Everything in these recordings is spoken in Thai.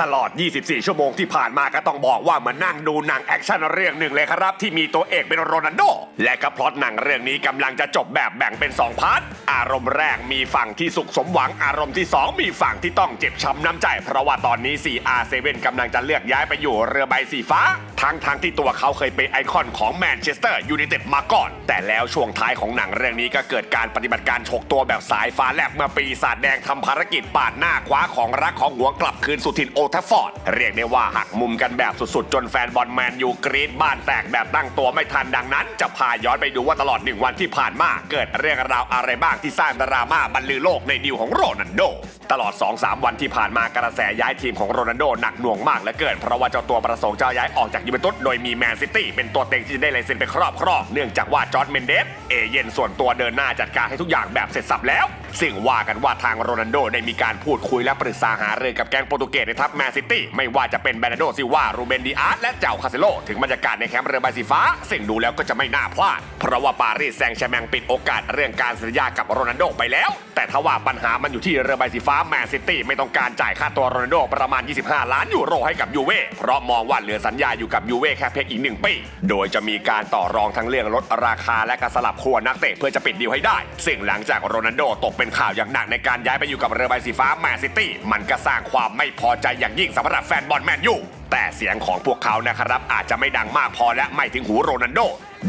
ตลอด 24 ชั่วโมงที่ผ่านมาก็ต้องบอกว่าเหมือนนั่งดูหนังแอคชั่นเรื่องหนึ่งเลยครับ ที่มีตัวเอกเป็นโรนัลโด และก็พล็อตหนังเรื่องนี้กำลังจะจบแบบแบ่งเป็น 2พาร์ทอารมณ์แรกมีฝั่งที่สุขสมหวังอารมณ์ที่ 2 มีฝั่งที่ต้องเจ็บช้ำน้ำใจ เพราะว่าตอนนี้ 4R7 กำลังจะเลือกย้ายไปอยู่เรือใบสีฟ้า ทั้งทั้งที่ตัวเขาเคยเป็นไอคอนของแมนเชสเตอร์ยูไนเต็ดมาก่อน แต่แล้วช่วงท้ายของหนังเรื่องนี้ก็เกิดการปฏิบัติการฉกตัวแบบสายฟ้าแลบเมื่อปีศาจแดงทำภารกิจปาดหน้าคว้าของรักของหวงกลับคืนสุทินโอลด์แทฟฟอร์ดเรียกได้ว่าหักมุมกันแบบสุดๆ จนแฟนบอลแมนยูกรีดบ้านแตกแบบตั้งตัวไม่ทันดังนั้น จะพาย้อนไปดูว่าตลอดหนึ่งวันที่ผ่านมาเกิดเรื่องราวอะไรบ้างที่สร้างดราม่าบรรลือโลกในดิวของโรนัลโด ตลอด 2-3 วันที่ผ่านมากระแสย้ายทีมของโรนัลโดหนักหน่วงมากเหลือเกินเพราะว่าเจ้าตัวประสงค์จะย้ายออกจากยูเวนตุสโดยมีแมนซิตี้เป็นตัวเต็งที่จะได้ลายเซ็นไปครอบครองเนื่องจากว่าจอร์ดเมนเดสเอเย่นส่วนตัวเดินหน้าจัดการให้ทุกอย่างแบบเสร็จสับแล้วซึ่งว่ากันว่าทางโรนัลโดได้มีการพูดคุยและปรึกษาหารือกับแก๊งโปรตุเกสในทัพแมนซิตี้ไม่ว่าจะเป็นแบรนโดซิลวารูเบนดิอาร์ตและเจ้าคาเซโลถึงบรรยากาศในแคมป์เรือใบสีฟ้า ซึ่งดูแล้วก็จะไม่น่าพลาด เพราะว่าปารีสแซงต์แชร์แมงปิดโอกาสเรื่องการสัญญากับโรนัลโดไปแล้ว แต่ทว่าปัญหามันอยู่ที่เรือใบสีฟ้าแมนซิตี้ไม่ต้องการจ่ายค่าตัวโรนัลโดประมาณ 25 ล้านยูโรให้กับยูเว่เพราะมองว่าเหลือสัญญาอยู่กับยูเว่แค่เพียงอีกหนึ่งปีโดยจะมีการต่อรองทั้งเรื่องลดราคาและการสลับขั้วนักเตะเพื่อจะปิดดีลให้ได้ ซึ่งหลังจากโรนัลโดตกเป็นข่าวอย่างหนักในการย้ายไปอยู่กับเรือใบสีฟ้าแมนซิตี้ มันก็สร้างความไม่พอใจอย่างยิ่งสำหรับแฟนบอลแมนยูแต่เสียงของพวกเขานะครับอาจจะไม่ดังมากพอและไม่ถึงหูโรนัลโด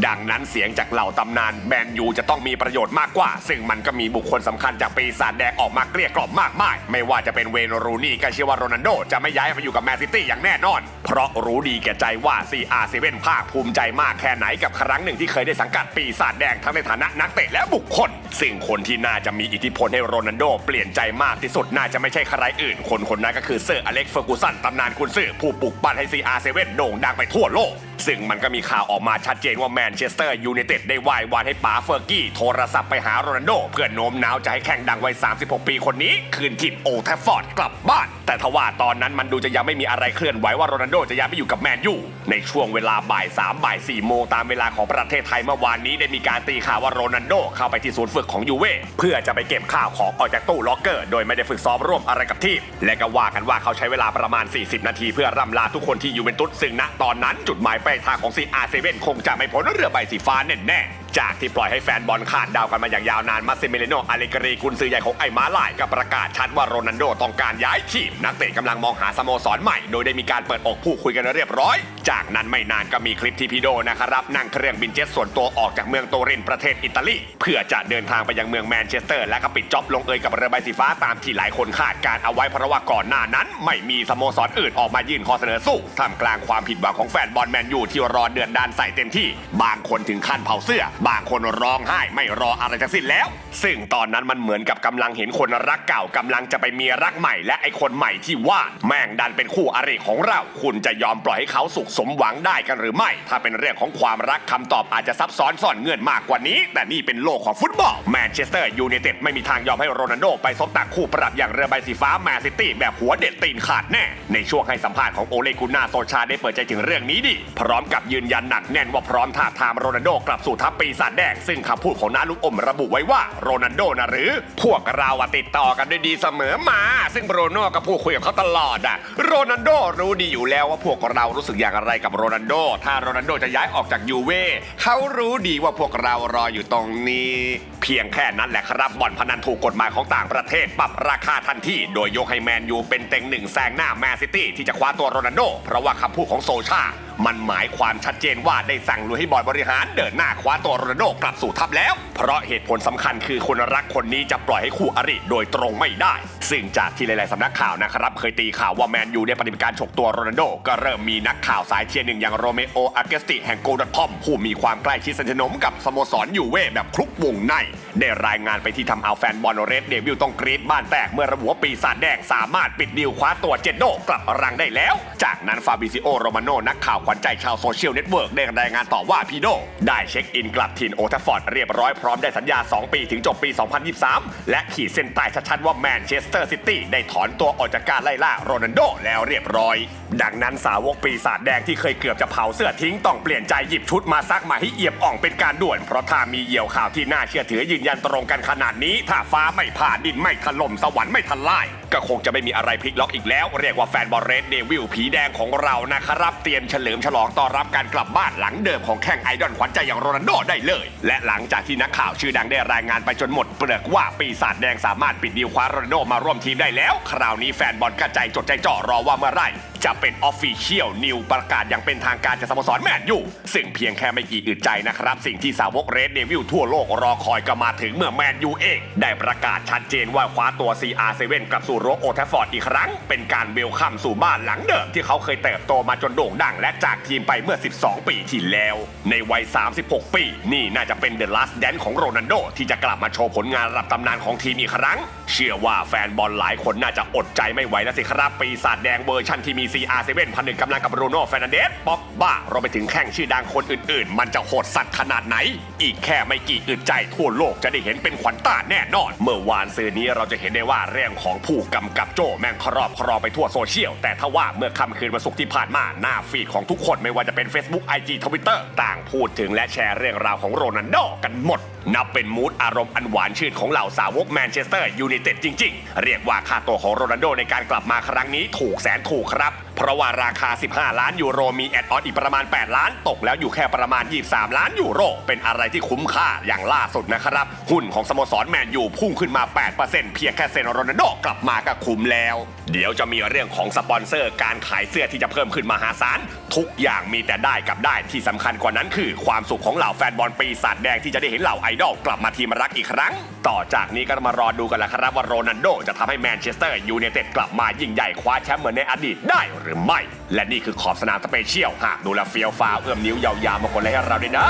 ดังนั้นเสียงจากเหล่าตำนานแมนยูจะต้องมีประโยชน์มากกว่า ซึ่งมันก็มีบุคคลสำคัญจากปีศาจแดงออกมาเกลี้ยกล่อมมากมาย ไม่ว่าจะเป็นเวย์นรูนี่ก็เชื่อว่าโรนัลโดจะไม่ย้ายไปอยู่กับแมนซิตี้อย่างแน่นอน เพราะรู้ดีแก่ใจว่า CR7 ภาคภูมิใจมากแค่ไหนกับครั้งหนึ่งที่เคยได้สังกัดปีศาจแดงทั้งในฐานะนักเตะและบุคคลสิ่งคนที่น่าจะมีอิทธิพลให้โรนัลโดเปลี่ยนใจมากที่สุดน่าจะไม่ใช่ใครอื่น คนคนนั้นก็คือเซอร์อเล็กซ์เฟอร์กูสันตำนานกุนซือผู้ปลุกปั้นให้ CR7 โด่งดังไปทั่วโลก ซึ่งมันก็มีข่าวออกมาชัดเจนว่าแมนเชสเตอร์ยูไนเต็ดได้วายวานให้ป๋าเฟอร์กี้โทรศัพท์ไปหาโรนัลโดเพื่อโน้มน้าวจะให้แข่งดังวัย 36 ปีคนนี้ คืนถิ่นโอแทฟฟอร์ดกลับบ้าน แต่ทว่าตอนนั้นมันดูจะยังไม่มีอะไรเคลื่อนไหวว่าโรนัลโดจะย้ายไปอยู่กับแมนยูในช่วงเวลาบ่าย3บ่าย4โมงตามเวลาของประเทศไทยเมื่อวานนี้ได้มีการตีข่าวว่าโรนัลโดเข้าไปที่ศูนย์ฝึกของยูเว่เพื่อจะไปเก็บข้าวของออกจากตู้ล็อกเกอร์ โดยไม่ได้ฝึกซ้อมร่วมอะไรกับทีมและก็ว่ากันว่าเขาใช้เวลาประมาณ 40 นาที เพื่อร่ำลาทุกคนที่ยูเวนตุสซึ่งณตอนนั้นจุดหมายปลายทางของ CR7 คงจะไม่พ้นเรือใบสีฟ้าแน่แน่ จากที่ปล่อยให้แฟนบอลคาดดาวกันมาอย่างยาวนานมาซิเมเลโนอาเลกรีกุนซือใหญ่ของไอ้ม้าลายก็ประกาศชัดว่าโรนัลโดต้องการย้ายทีม นักเตะกำลังมองหาสโมสรใหม่ โดยได้มีการเปิดอกพูดคุยกันเรียบร้อย จากนั้นไม่นานก็มีคลิปที่พีโดนะครับนั่งเครื่องบินเจ็ตส่วนตัวออกจากเมืองโตรินประเทศอิตาลีเพื่อจะเดินทางไปยังเมืองแมนเชสเตอร์ และก็ปิดจ็อบลงเอยกับเรือใบสีฟ้าตามที่หลายคนคาดการเอาไว้เพราะว่าก่อนหน้านั้น ไม่มีสโมสรอื่นออกมายื่นข้อเสนอสู้ท่ามกลางความผิดหวังของแฟนบอลแมนยูที่รอเดือนดานใส่เต็มที่ บางคนถึงขั้นเผาเสื้อบางคนร้องไห้ไม่รออะไรทั้งสิ้นแล้ว ซึ่งตอนนั้นมันเหมือนกับกำลังเห็นคนรักเก่ากำลังจะไปมีรักใหม่ และไอคนใหม่ที่ว่าแม่งดันเป็นคู่อริของเรา คุณจะยอมปล่อยให้เขาสุขสมหวังได้กันหรือไม่ ถ้าเป็นเรื่องของความรักคำตอบอาจจะซับซ้อนซ่อนเงื่อนมากกว่านี้ แต่นี่เป็นโลกของฟุตบอลแมนเชสเตอร์ยูไนเต็ดไม่มีทางยอมให้โรนัลโดไปซบตักคู่ปรับอย่างเรือใบสีฟ้าแมนซิตี้แบบหัวเด็ดตีนขาดแน่ ในช่วงให้สัมภาษณ์ของโอเลกุนาโซชาได้เปิดใจถึงเรื่องนี้ดิพร้อมกับยืนยันหนักแน่นว่าพร้อมท้าทามโรนัลโดกลับสู่ทัพปีศาจแดงซึ่งคำพูดของน้าลูกอมระบุไว้ว่าโรนัลโดนะหรือ พวกเราอะติดต่อกันด้วยดีเสมอมา ซึ่งโรโน่ก็พูดคุยกับเขาตลอดอะโรนัลโดรู้ดีอยู่แล้วว่าพวกเรารู้สึกอย่างไรกับโรนัลโด ถ้าโรนัลโดจะย้ายออกจากยูเว่เขารู้ดีว่าพวกเรารออยู่ตรงนี้ เพียงแค่นั้นแหละครับบ่อนพนันถูกกฎหมายของต่างประเทศปรับราคาทันทีโดยยกให้แมนยูเป็นเต็งหนึ่งแซงหน้าแมนซิตี้ที่จะคว้าตัวโรนัลโด เพราะว่าคำพูดของโซชา มันหมายความชัดเจนว่าได้สั่งลุยให้บอยบริหารเดินหน้าคว้าตัวโรนัลโดกลับสู่ทัพแล้ว เพราะเหตุผลสำคัญคือคนรักคนนี้จะปล่อยให้คู่อริโดยตรงไม่ได้ ซึ่งจากที่หลาย ๆสำนักข่าวนะครับเคยตีข่าวว่าแมนยูได้ปฏิบัติการฉกตัวโรนัลโด ก็เริ่มมีนักข่าวสายเชียร์หนึ่งอย่างโรเมโออาเกสติแห่งโกลดทอมผู้มีความใกล้ชิดสนิทสนมกับสโมสรยูเว่แบบคลุกวงในได้รายงานไปที่ทำเอาแฟนบอลเรดเดวิลต้องกรีดบ้านแตกเมื่อระบุว่าปีศาจแดงสามารถปิดดีลคว้าตัวเจนโดกลับรังได้แล้ว จากนั้นฟาบิซิโอโรมาโนนักข่าวขวัญใจชาวโซเชียลเน็ตเวิร์กได้รายงานต่อว่าพีโดได้เช็คอินกลับถิ่นโอทัฟฟอร์ดเรียบร้อยพร้อมได้สัญญา 2 ปีถึงจบปี 2023 และขีดเส้นใต้ชัดๆว่าแมนเชสเตอร์ซิตี้ได้ถอนตัวออกจากการไล่ล่าโรนัลโดแล้วเรียบร้อย ดังนั้นสาวกปีศาจแดงที่เคยเกือบจะเผาเสื้อทิ้งต้องเปลี่ยนใจหยิบชุดมาซักมาให้เอียบอ่องเป็นการด่วนเพราะถ้ามีเหยี่ยวข่าวที่น่าเชื่อถืออยืนยันตรงกันขนาดนี้ ถ้าฟ้าไม่ผ่าดินไม่ถล่มสวรรค์ไม่ทลาย ก็คงจะไม่มีอะไรพลิกล็อกอีกแล้ว เรียกว่าแฟนบอลเรดเดวิลผีแดงของเรานะครับเตรียมเฉลิมฉลองต้อนรับการกลับบ้านหลังเดิมของแข้งไอดอลขวัญใจอย่างโรนัลโดได้เลย และหลังจากที่นักข่าวชื่อดังได้รายงานไปจนหมดเปลือกว่าปีศาจแดงสามารถปิดดีลคว้าโรนัลโดมาร่วมทีมได้แล้ว คราวนี้แฟนบอลกระจายจดใจจ่อรอว่าเมื่อไหร่ จะเป็นออฟฟิเชียลนิวประกาศอย่างเป็นทางการจากสโมสรแมนยูซึ่งเพียงแค่ไม่กี่อึดใจนะครับ สิ่งที่สาวกเรดเดวิลทั่วโลกรอคอยก็มาถึงเมื่อแมนยูเอง ได้ประกาศชัดเจนว่าคว้าตัว CR7 กลับสู่โรโอแทฟฟอร์ดอีกครั้ง เป็นการเวลคัมสู่บ้านหลังเดิมที่เขาเคยเติบโตมาจนโด่งดังและจากทีมไปเมื่อ 12 ปีที่แล้ว ในวัย 36 ปี นี่น่าจะเป็นเดอะลัสแดนของโรนัลโดที่จะกลับมาโชว์ผลงานระดับตำนานของทีมอีกครั้ง เชื่อว่าแฟนบอลหลายคนน่าจะอดใจไม่ไหวแล้วสิครับปีศาจแดงเวอร์ชันที่มี CR7 พันหนึ่งกำลังกับบรูโน่เฟรนันเดสป๊อกบ้ารวมไปถึงแข่งชื่อดังคนอื่นๆ มันจะโหดสัตว์ขนาดไหน อีกแค่ไม่กี่อึดใจทั่วโลกจะได้เห็นเป็นขวัญตาแน่นอน เมื่อวานซื้อนี้เราจะเห็นได้ว่าเรื่องของผู้กำกับโจแม่งครอบครองไปทั่วโซเชียล แต่ถ้าว่าเมื่อค่ำคืนวันศุกร์ที่ผ่านมาหน้าฟีดของทุกคนไม่ว่าจะเป็น Facebook IG Twitter ต่างพูดถึงและแชร์เรื่องราวของโรนัลโดกันหมด นับเป็นมูดอารมณ์อันหวานชื่นของเหล่าสาวกแมนเชสเตอร์ยูไนเต็ดจริง ๆ เรียกว่าค่าตัวของโรนัลโดในการกลับมาครั้งนี้ถูกแสนถูกครับ เพราะว่าราคา 15 ล้านยูโรมีแอดออนอีกประมาณ 8 ล้านตกแล้วอยู่แค่ประมาณ 23 ล้านยูโร เป็นอะไรที่คุ้มค่าอย่างล่าสุดนะครับ หุ้นของสโมสรแมนยูพุ่งขึ้นมา 8%เพียงแค่เซนโรนัลโดกลับมาก็คุ้มแล้ว เดี๋ยวจะมีเรื่องของสปอนเซอร์การขายเสื้อที่จะเพิ่มขึ้นมหาศาลทุกอย่างมีแต่ได้กับได้ที่สำคัญกว่านั้นคือ ความสุขของเหล่าแฟนบอลปีศาจแดงที่จะได้เห็นเหล่าไอดอลกลับมาทีมรักอีกครั้ง ต่อจากนี้ก็มารอดูกันละครับว่าโรนัลโดจะทำให้แมนเชสเตอร์ยูไนเต็ดกลับมายิ่งใหญ่คว้าแชมป์เหมือนในอดีตได้หรือไม่ และนี่คือขอบสนามสเปเชียล หากดูแลเฟียวฟ้าวเอื้อมนิ้วยาวๆมาคนเลยให้เราด้วยนะ